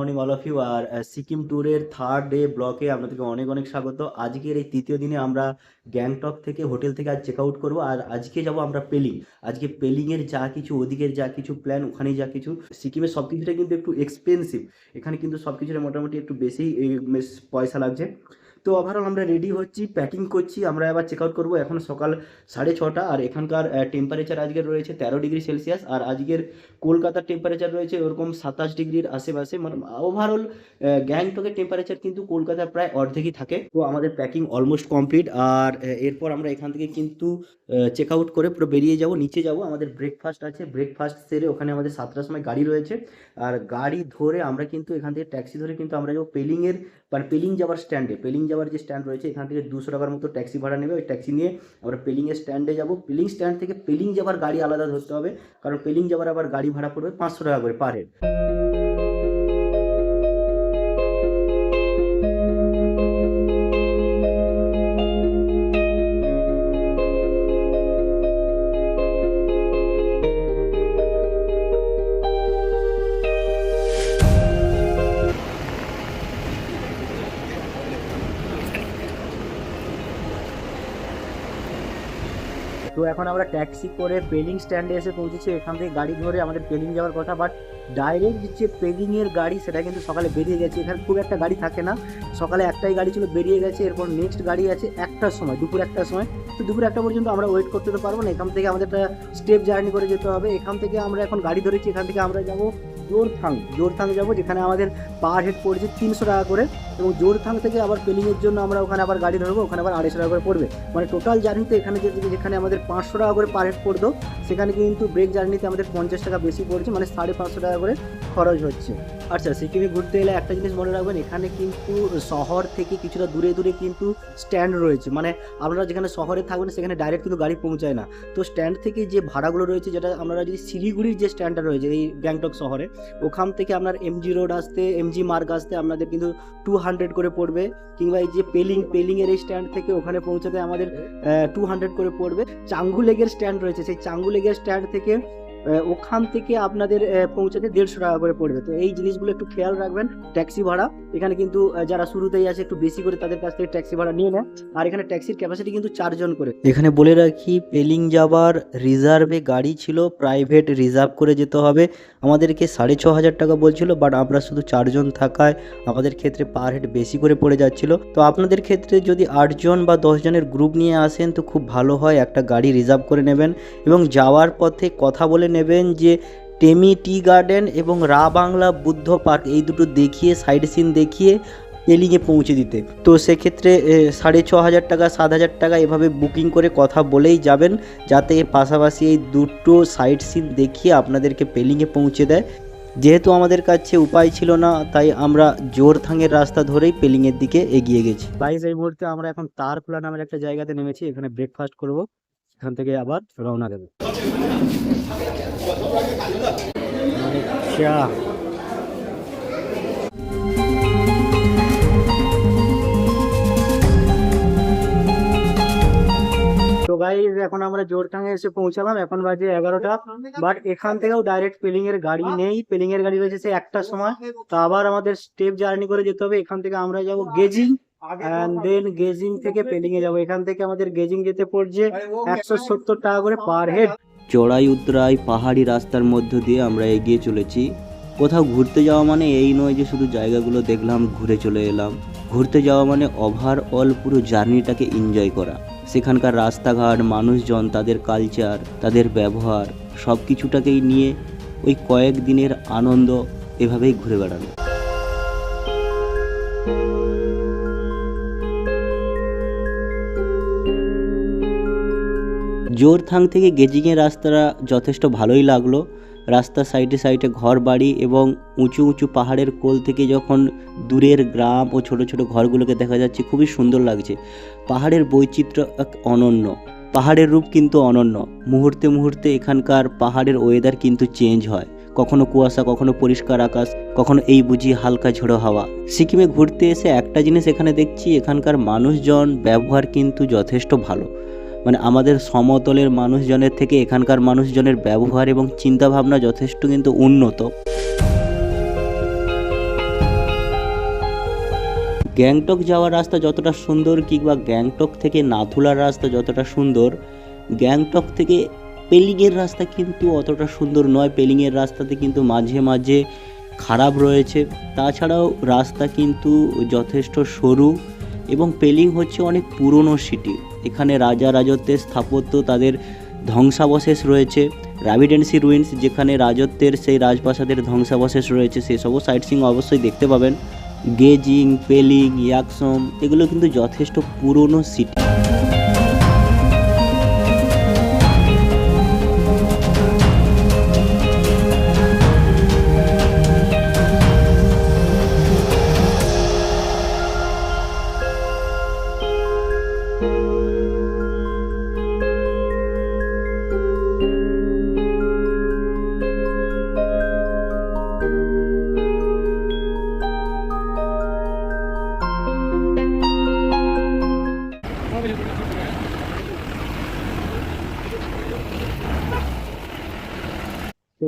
Morning, all of you. আর সিকিম ট্যুরের third day ব্লকে আপনাদেরকে অনেক অনেক স্বাগত। আজকের এই তৃতীয় দিনে আমরা গ্যাংটক থেকে হোটেল থেকে আজ চেক আউট করব। আর আজকে যাব আমরা পেলিং। আজকে পেলিংয়ের যা কিছু, ওদিকের যা কিছু প্ল্যান ওখানে যা কিছু। সিকিমের সব কিছুটা কিন্তু একটু এক্সপেন্সিভ এখানে কিন্তু সব কিছুটা মোটামুটি একটু বেশি পয়সা লাগছে। তো ওভারঅল আমরা রেডি হচ্ছি প্যাকিং করছি, আমরা এবার চেক আউট করব। এখন সকাল সাড়ে ছটা, আর এখানকার টেম্পারেচার আজকে রয়েছে তেরো ডিগ্রি সেলসিয়াস আর আজকের কলকাতার টেম্পারেচার রয়েছে ওরকম সাতাশ ডিগ্রির আশেপাশে। মানে ওভারঅল গ্যাংটকের টেম্পারেচার কিন্তু কলকাতার প্রায় অর্ধেকই থাকে। তো আমাদের প্যাকিং অলমোস্ট কমপ্লিট আর এরপর আমরা এখান থেকে কিন্তু চেক আউট করে পুরো বেরিয়ে যাব, নিচে যাব। আমাদের ব্রেকফাস্ট আছে ব্রেকফাস্ট সেরে ওখানে আমাদের সাতটার সময় গাড়ি রয়েছে। আর গাড়ি ধরে আমরা কিন্তু এখান থেকে ট্যাক্সি ধরে কিন্তু আমরা যাব। পেলিংয়ের মানে পেলিং যাওয়ার স্ট্যান্ডে পেলিং যাওয়ার যে স্ট্যান্ড রয়েছে এখান থেকে দুশো টাকার মতো ট্যাক্সি ভাড়া নেবে ওই ট্যাক্সি নিয়ে আমরা পেলিংয়ের স্ট্যান্ডে যাব পেলিং স্ট্যান্ড থেকে পেলিং যাওয়ার গাড়ি আলাদা ধরতে হবে কারণ পেলিং যাওয়ার আবার গাড়ি ভাড়া পড়বে পাঁচশো টাকা করে পার হেড এখন আমরা ট্যাক্সি করে পেলিং স্ট্যান্ডে এসে পৌঁছেছি। এখান থেকে গাড়ি ধরে আমাদের পেলিং যাওয়ার কথা বাট ডাইরেক্ট যে পেলিংয়ের গাড়ি, সেটা কিন্তু সকালে বেরিয়ে গেছে। এখানে খুব একটা গাড়ি থাকে না। সকালে একটাই গাড়ি ছিল, বেরিয়ে গেছে। এরপর নেক্সট গাড়ি আছে একটার সময়, দুপুর একটার সময়। তো দুপুর একটা পর্যন্ত আমরা ওয়েট করতে তো পারব না। এখান থেকে আমাদের একটা স্টেপ জার্নি করে যেতে হবে। এখান থেকে আমরা এখন গাড়ি ধরেছি, এখান থেকে আমরা যাব জোরথাং জোরথাং যাব, যেখানে আমাদের পার হেড পড়ছে তিনশো টাকা করে, এবং জোরথাং থেকে আবার পেলিংয়ের জন্য আমরা ওখানে আবার গাড়ি ধরবো, ওখানে আবার আড়াইশো টাকা করে পড়বে। মানে টোটাল জার্নিতে এখানে যেখানে আমাদের পাঁচশো টাকা করে পার হেড পড়তো, সেখানে কিন্তু ব্রেক জার্নিতে আমাদের পঞ্চাশ টাকা বেশি পড়ছে মানে সাড়ে পাঁচশো টাকা করে খরচ হচ্ছে। আচ্ছা সিকিমে ঘুরতে এলে একটা জিনিস মনে রাখবেন, এখানে কিন্তু শহর থেকে কিছুটা দূরে দূরে কিন্তু স্ট্যান্ড রয়েছে। মানে আপনারা যেখানে শহরে থাকবেন, সেখানে ডাইরেক্ট কিন্তু গাড়ি পৌঁছায় না। তো স্ট্যান্ড থেকে যে ভাড়াগুলো রয়েছে, যেটা আপনারা যদি শিলিগুড়ির যে স্ট্যান্ডটা রয়েছে, এই গ্যাংটক শহরে ওখান থেকে আপনার এমজি রোড আসতে এমজি মার্গ আসতে আপনাদের কিন্তু টু হান্ড্রেড করে পড়বে। কিংবা এই যে পেলিং পেলিংয়ের এই স্ট্যান্ড থেকে ওখানে পৌঁছাতে আমাদের টু হান্ড্রেড করে পড়বে। চাঙ্গু লেগের স্ট্যান্ড রয়েছে। সেই চাঙ্গু লেগের স্ট্যান্ড থেকে ওখান থেকে আপনাদের পৌঁছাতে দেড়শো টাকা করে পড়বে। তো এই জিনিসগুলো একটু খেয়াল রাখবেন, ট্যাক্সি ভাড়া। এখানে কিন্তু যারা শুরুতেই আছে, একটু বেশি করে তাদের কাছ থেকে ট্যাক্সি ভাড়া নিয়ে নেয়। আর এখানে ট্যাক্সির ক্যাপাসিটি কিন্তু চারজন করে। এখানে বলে রাখি, পেলিং যাবার রিজার্ভে গাড়ি ছিল প্রাইভেট রিজার্ভ করে যেতে হবে। আমাদেরকে সাড়ে ছ হাজার টাকা বলছিল বাট আমরা শুধু চারজন থাকায় আমাদের ক্ষেত্রে পার হেড বেশি করে পড়ে যাচ্ছিল। তো আপনাদের ক্ষেত্রে যদি আটজন বা দশজনের গ্রুপ নিয়ে আসেন, তো খুব ভালো হয়। একটা গাড়ি রিজার্ভ করে নেবেন। এবং যাওয়ার পথে কথা বলে নেবেন যে টেমি টি গার্ডেন এবং রা বাংলা বুদ্ধ পার্ক, এই দুটো দেখিয়ে, সাইড সিন দেখিয়ে পেলিংয়ে পৌঁছে দিতে। তো সেক্ষেত্রে সাড়ে ছ হাজার টাকা, সাত হাজার টাকা এভাবে বুকিং করে কথা বলেই যাবেন, যাতে পাশাপাশি এই দুটো সাইড সিন দেখিয়ে আপনাদেরকে পেলিংয়ে পৌঁছে দেয়। যেহেতু আমাদের কাছে উপায় ছিল না, তাই আমরা জোরথাঙের রাস্তা ধরেই পেলিংয়ের দিকে এগিয়ে গেছি। বাইশ এই মুহূর্তে আমরা এখন তার তারখোলা নামের একটা জায়গাতে নেমেছি, এখানে ব্রেকফাস্ট করব, এখান থেকে আবার রওনা দেবো। আচ্ছা এখন আমরা জোরটাঙে এসে পৌঁছালাম। এখন বাজে এগারোটা। বাট এখান থেকেও ডাইরেক্ট পেলিং এর গাড়ি নেই। পেলিং এর গাড়ি রয়েছে সেই একটার সময়। তো আবার আমাদের স্টেপ জার্নি করে যেতে হবে। এখান থেকে আমরা যাব গেজিং। অ্যান্ড দেন গেজিং থেকে পেলিং এ যাব। এখান থেকে আমাদের গেজিং যেতে পড়ছে একশো সত্তর টাকা করে পার হেড চড়াই উতরাই পাহাড়ি রাস্তার মধ্য দিয়ে আমরা এগিয়ে চলেছি। কোথাও ঘুরতে যাওয়া মানে এই নয় যে শুধু জায়গাগুলো দেখলাম, ঘুরে চলে এলাম। ঘুরতে যাওয়া মানে ওভারঅল পুরো জার্নিটাকে এনজয় করা। সেখানকার রাস্তাঘাট, মানুষজন, তাদের কালচার তাদের ব্যবহার সব কিছুটাকেই নিয়ে ওই কয়েক দিনের আনন্দ এভাবেই ঘুরে বেড়ানো। জোরথাং থেকে গেজিংয়ের রাস্তাটা যথেষ্ট ভালোই লাগল। রাস্তার সাইডে সাইডে ঘর বাড়ি এবং উঁচু উঁচু পাহাড়ের কোল থেকে যখন দূরের গ্রাম ও ছোট ছোট ঘরগুলোকে দেখা যাচ্ছে, খুবই সুন্দর লাগছে। পাহাড়ের বৈচিত্র্য এক অনন্য। পাহাড়ের রূপ কিন্তু অনন্য। মুহূর্তে মুহূর্তে এখানকার পাহাড়ের ওয়েদার কিন্তু চেঞ্জ হয়। কখনো কুয়াশা, কখনো পরিষ্কার আকাশ, কখনো এই বুঝি হালকা ঝোড়ো হাওয়া। সিকিমে ঘুরতে এসে একটা জিনিস এখানে দেখছি, এখানকার মানুষজন ব্যবহার কিন্তু যথেষ্ট ভালো। মানে আমাদের সমতলের মানুষজনের থেকে এখানকার মানুষজনের ব্যবহার এবং চিন্তাভাবনা যথেষ্ট কিন্তু উন্নত। গ্যাংটক যাওয়ার রাস্তা যতটা সুন্দর কিংবা গ্যাংটক থেকে নাথুলার রাস্তা যতটা সুন্দর, গ্যাংটক থেকে পেলিংয়ের রাস্তা কিন্তু অতটা সুন্দর নয়। পেলিংয়ের রাস্তাতে কিন্তু মাঝে মাঝে খারাপ রয়েছে। তাছাড়াও রাস্তা কিন্তু যথেষ্ট সরু। এবং পেলিং হচ্ছে অনেক পুরনো সিটি। এখানে রাজা রাজত্বের স্থাপত্য তাদের ধ্বংসাবশেষ রয়েছে। র্যাভিডেন্সি রুইন্স, যেখানে রাজত্বের সেই রাজপ্রাসাদের ধ্বংসাবশেষ রয়েছে সেসবও সাইট সিং অবশ্যই দেখতে পাবেন। গেজিং, পেলিং, ইয়াকসম, এগুলো কিন্তু যথেষ্ট পুরনো সিটি। তো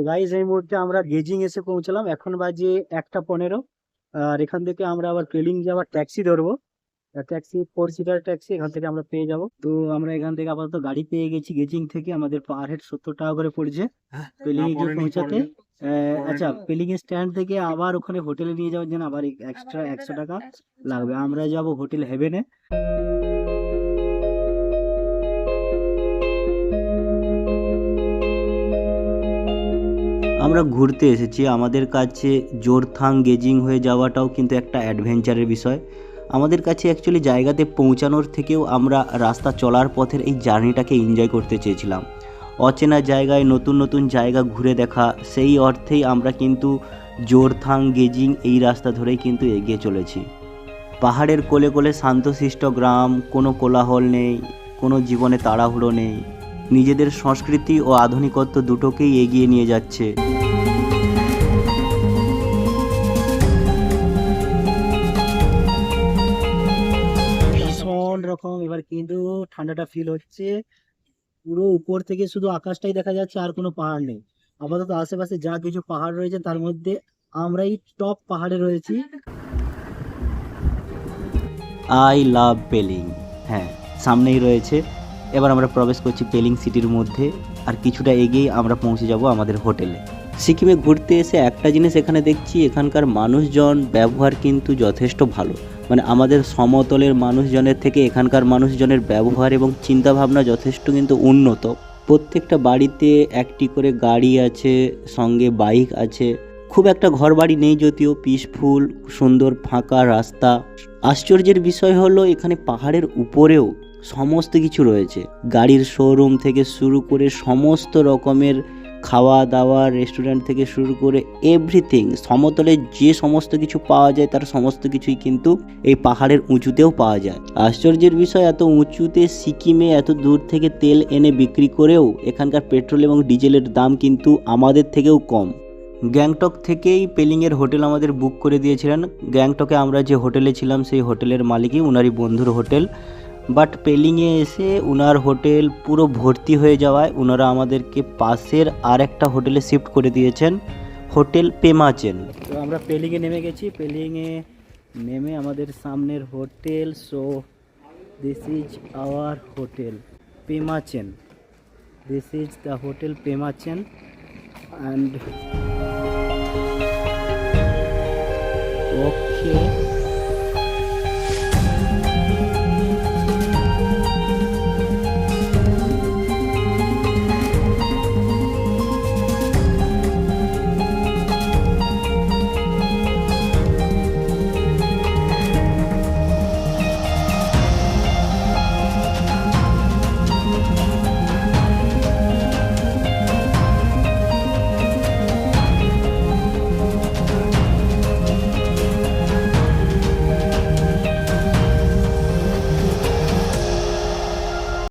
গাইজ এই মুহূর্তে আমরা গেজিং এসে পৌঁছলাম। এখন বাজে একটা পনেরো। আর এখান থেকে আমরা আবার পেলিং যাওয়ার ট্যাক্সি ধরবো। ট্যাক্সি ফোর সিটার ট্যাক্সি এখান থেকে আমরা পেয়ে যাব। তো আমরা এখান থেকে আপাতত গাড়ি পেয়ে গেছি। গেজিং থেকে আমাদের পার হেড সত্তর টাকা করে পড়ছে। ট্রেলিং এ পৌঁছাতে। আচ্ছা পেলিং এর স্ট্যান্ড থেকে আবার ওখানে হোটেলে নিয়ে যাওয়ার জন্য আবার এক্সট্রা একশো টাকা লাগবে। আমরা যাব হোটেল হেভেনে আমরা ঘুরতে এসেছি। আমাদের কাছে জোরথাং গেজিং হয়ে যাওয়াটাও কিন্তু একটা অ্যাডভেঞ্চারের বিষয়। আমাদের কাছে অ্যাকচুয়ালি জায়গাতে পৌঁছানোর থেকেও আমরা রাস্তা চলার পথের এই জার্নিটাকে এনজয় করতে চেয়েছিলাম। অচেনা জায়গায় নতুন নতুন জায়গা ঘুরে দেখা, সেই অর্থেই আমরা কিন্তু জোরথাং, গেজিং এই রাস্তা ধরেই কিন্তু এগিয়ে চলেছি। পাহাড়ের কোলে কোলে শান্তশিষ্ট গ্রাম, কোনো কোলাহল নেই, কোনো জীবনে তাড়াহুড়ো নেই। নিজেদের সংস্কৃতি ও আধুনিকত্ব দুটোকেই এগিয়ে নিয়ে যাচ্ছে। রকম এবার কিন্তু ঠান্ডাটা ফিল হচ্ছে। পুরো উপর থেকে শুধু আকাশটাই দেখা যাচ্ছে, আর কোনো পাহাড় নেই। আপাতত আশেপাশে যা কিছু পাহাড় রয়েছে, তার মধ্যে আমরাই টপ পাহাড়ে রয়েছি। আই লাভ পেলিং হ্যাঁ সামনেই রয়েছে। এবার আমরা প্রবেশ করছি পেলিং সিটির মধ্যে। আর কিছুটা এগিয়েই আমরা পৌঁছে যাব আমাদের হোটেলে। সিকিমে ঘুরতে এসে একটা জিনিস এখানে দেখছি, এখানকার মানুষজন, ব্যবহার কিন্তু যথেষ্ট ভালো। মানে আমাদের সমতলের মানুষজনের থেকে এখানকার মানুষজনের ব্যবহার এবং চিন্তাভাবনা যথেষ্ট কিন্তু উন্নত। প্রত্যেকটা বাড়িতে একটি করে গাড়ি আছে, সঙ্গে বাইক আছে। খুব একটা ঘর বাড়ি নেই যদিও পিসফুল সুন্দর ফাঁকা রাস্তা। আশ্চর্যের বিষয় হলো, এখানে পাহাড়ের উপরেও সমস্ত কিছু রয়েছে। গাড়ির শোরুম থেকে শুরু করে সমস্ত রকমের খাওয়া দাওয়া রেস্টুরেন্ট থেকে শুরু করে এভরিথিং সমতলে যে সমস্ত কিছু পাওয়া যায় তার সমস্ত কিছুই কিন্তু এই পাহাড়ের উঁচুতেও পাওয়া যায়। আশ্চর্যের বিষয়, এত উঁচুতে সিকিমে এত দূর থেকে তেল এনে বিক্রি করেও এখানকার পেট্রোল এবং ডিজেলের দাম কিন্তু আমাদের থেকেও কম। গ্যাংটক থেকেই পেলিংয়ের হোটেল আমাদের বুক করে দিয়েছিলেন। গ্যাংটকে আমরা যে হোটেলে ছিলাম, সেই হোটেলের মালিকই উনারই বন্ধুর হোটেল। বাট পেলিংয়ে এসে উনার হোটেল পুরো ভর্তি হয়ে যাওয়ায় ওনারা আমাদেরকে পাশের আর একটা হোটেলে শিফট করে দিয়েছেন, হোটেল পেমাচেন। তো আমরা পেলিংয়ে নেমে গেছি, পেলিংয়ে নেমে আমাদের সামনের hotel so this is our hotel, Pemachen. This is the hotel Pemachen and okay